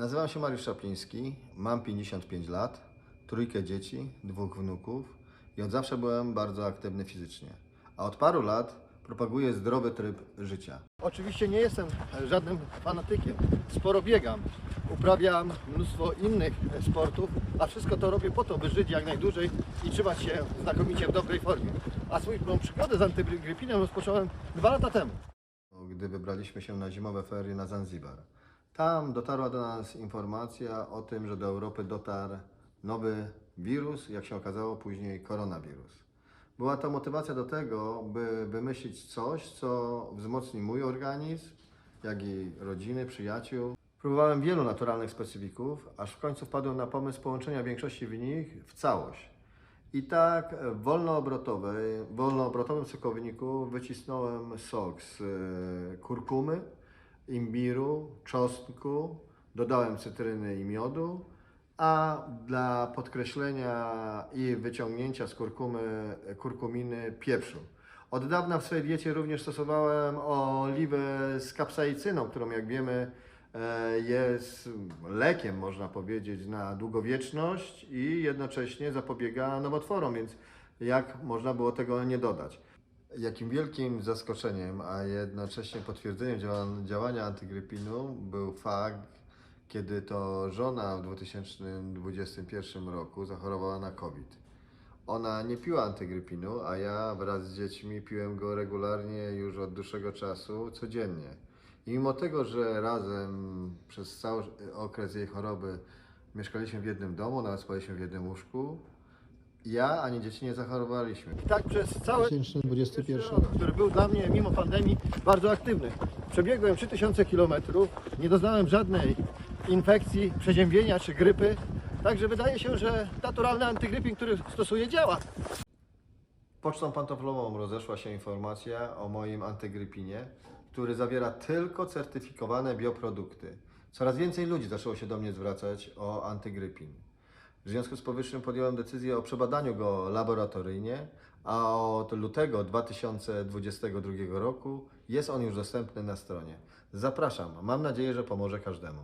Nazywam się Mariusz Szapliński, mam 55 lat, trójkę dzieci, dwóch wnuków i od zawsze byłem bardzo aktywny fizycznie. A od paru lat propaguję zdrowy tryb życia. Oczywiście nie jestem żadnym fanatykiem. Sporo biegam, uprawiam mnóstwo innych sportów, a wszystko to robię po to, by żyć jak najdłużej i trzymać się znakomicie w dobrej formie. A swoją przygodę z antygrypinem rozpocząłem dwa lata temu. Gdy wybraliśmy się na zimowe ferie na Zanzibar. Tam dotarła do nas informacja o tym, że do Europy dotarł nowy wirus, jak się okazało później koronawirus. Była to motywacja do tego, by wymyślić coś, co wzmocni mój organizm, jak i rodziny, przyjaciół. Próbowałem wielu naturalnych specyfików, aż w końcu wpadłem na pomysł połączenia większości w nich w całość. I tak w wolnoobrotowym sokowniku wycisnąłem sok z e, kurkumy, imbiru, czosnku, dodałem cytryny i miodu, a dla podkreślenia i wyciągnięcia z kurkumy, kurkuminy pieprzu. Od dawna w swojej diecie również stosowałem oliwę z kapsaicyną, którą jak wiemy e, jest lekiem, można powiedzieć, na długowieczność i jednocześnie zapobiega nowotworom, więc jak można było tego nie dodać? Jakim wielkim zaskoczeniem, a jednocześnie potwierdzeniem działa- działania antygrypinu był fakt, kiedy to żona w 2021 roku zachorowała na COVID. Ona nie piła antygrypinu, a ja wraz z dziećmi piłem go regularnie już od dłuższego czasu, codziennie. I mimo tego, że razem przez cały okres jej choroby mieszkaliśmy w jednym domu, nawet spaliśmy w jednym łóżku, ja ani dzieci nie zachorowaliśmy. I tak przez cały 2021 rok, który był dla mnie mimo pandemii bardzo aktywny. Przebiegłem 3000 km, nie doznałem żadnej infekcji, przeziębienia czy grypy. Także wydaje się, że naturalny antygrypin, który stosuję, działa. Pocztą pantoflową rozeszła się informacja o moim antygrypinie, który zawiera tylko certyfikowane bioprodukty. Coraz więcej ludzi zaczęło się do mnie zwracać o antygrypin. W związku z powyższym podjąłem decyzję o przebadaniu go laboratoryjnie, a od lutego 2022 roku jest on już dostępny na stronie. Zapraszam, mam nadzieję, że pomoże każdemu.